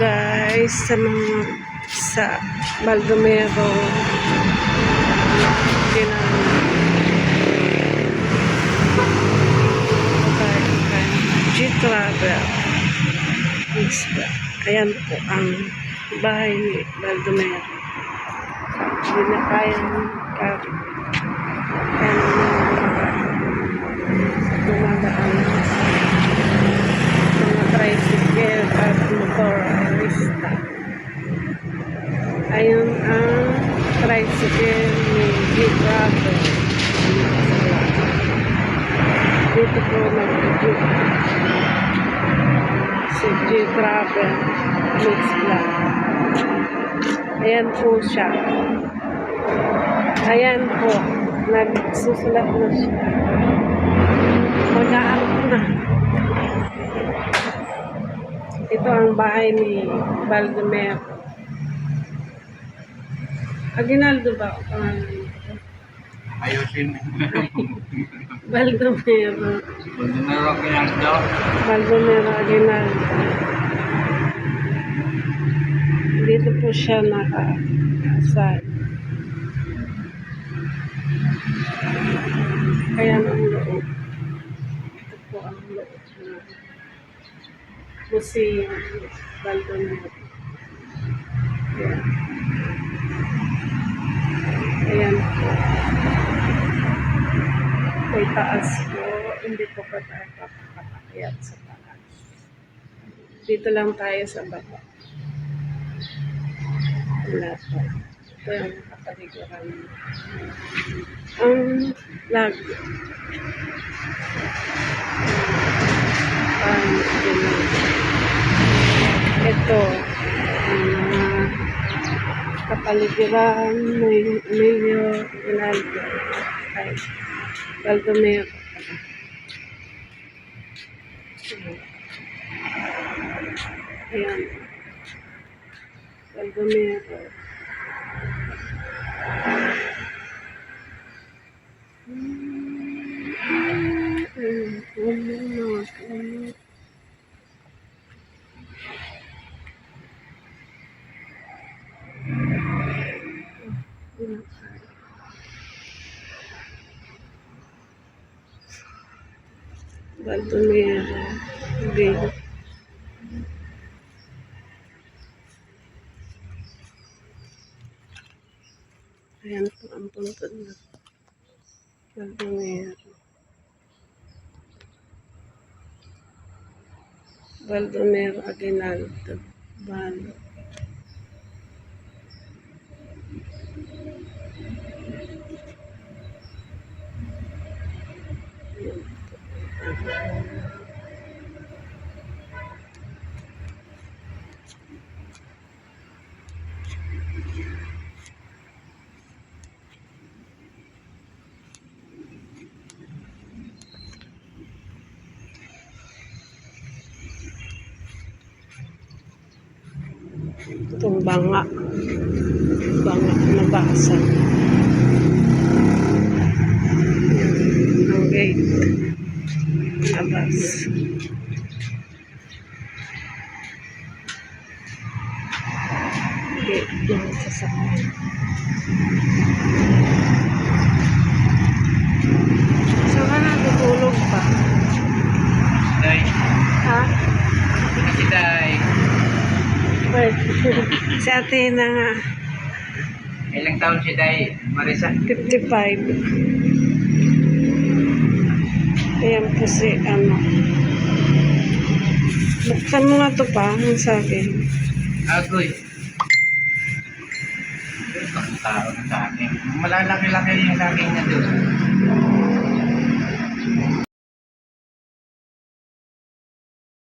guys sa mga sa Baldomero Ginang G-Travel. Ayan po ang bahay ni Baldomero. Hindi na kayang dumadaan mga tricycle at motorista. Ayun ang tricycle ni G-Travel. Dito po nag-video si G-Travel Mix Vlog. Ayan po siya. Ayan po. Nagsusulat na siya. Magaan na. Ito ang bahay ni Baldomero. Aguinaldo ba? nito? Ayusin. Baldomero. Kung meron kinagdo, Baldomero Aguinaldo. Dito po siya naka-asal. Kaya ang loob. Ito po ang loob ng Museum Baldomero. Ayan. Taas po. Hindi po pa tayo papakakyat sa taas. Dito lang tayo sa baba. Wala pa. Ito yung kapaliguran. Ang lago. Ang ito, mga kapaligiran may Emilio Rinaldo ay Baldomero. Ayan. Baldomero. Hmm, ano na, ano. Baldomero. Bill. Ayan po ang puntod na Baldomero. Baldomero Aguinaldo. Balo. Itong banga. Banga na basa. Labas. Gate ng sasakyan. So, ka natutulog pa? day, Ha? si day, Pwede. si ate na nga. ilang taon si day, Marisa? 55. Ayan po si ano. Buksan mo nga ito pa, ang saging. Agoy. Ang tao na sa akin. Malalaki-laki yung saging niya doon.